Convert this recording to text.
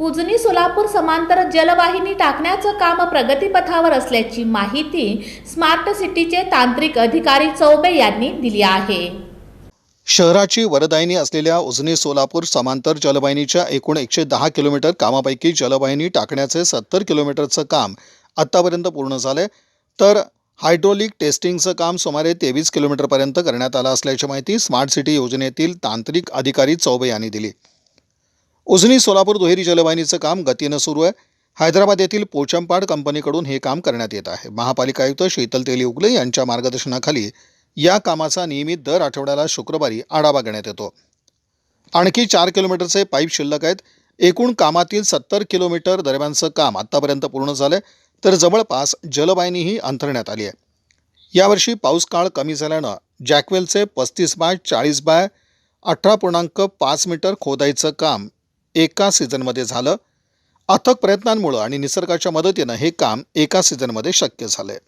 उजनी सोलापूर समांतर जलवाहिनी टाकण्याचं काम प्रगतीपथावर असल्याची माहिती स्मार्ट सिटीचे तांत्रिक अधिकारी चौबे यांनी दिली आहे. शहराची वरदायिनी असलेल्या उजनी सोलापूर समांतर जलवाहिनीच्या एकूण एकशे दहा किलोमीटर कामापैकी जलवाहिनी टाकण्याचे सत्तर किलोमीटरचं काम आत्तापर्यंत पूर्ण झालंय. तर हायड्रोलिक टेस्टिंगचं काम सुमारे तेवीस किलोमीटरपर्यंत करण्यात आलं असल्याची माहिती स्मार्ट सिटी योजनेतील तांत्रिक अधिकारी चौबे यांनी दिली. उजनी सोलापूर दुहेरी जलवाहिनीचं काम गतीनं सुरू आहे. हैदराबाद येथील पोचमपाड कंपनीकडून हे काम करण्यात येत आहे. महापालिका आयुक्त शीतल तेली उगले यांच्या मार्गदर्शनाखाली या कामाचा नियमित दर आठवड्याला शुक्रवारी आढावा घेण्यात येतो. आणखी चार किलोमीटरचे पाईप शिल्लक आहेत. एकूण कामातील सत्तर किलोमीटर दरम्यानचं काम आत्तापर्यंत पूर्ण झालं तर जवळपास जलवाहिनीही अंथरण्यात आली आहे. यावर्षी पाऊस काळ कमी झाल्यानं जॅकवेलचे पस्तीस बाय चाळीस बाय अठरा पूर्णांक पाच मीटर खोदाईचं काम एका सीझनमध्ये झालं. अथक प्रयत्नांमुळं आणि निसर्गाच्या मदतीनं हे काम एका सीझनमध्ये शक्य झालं आहे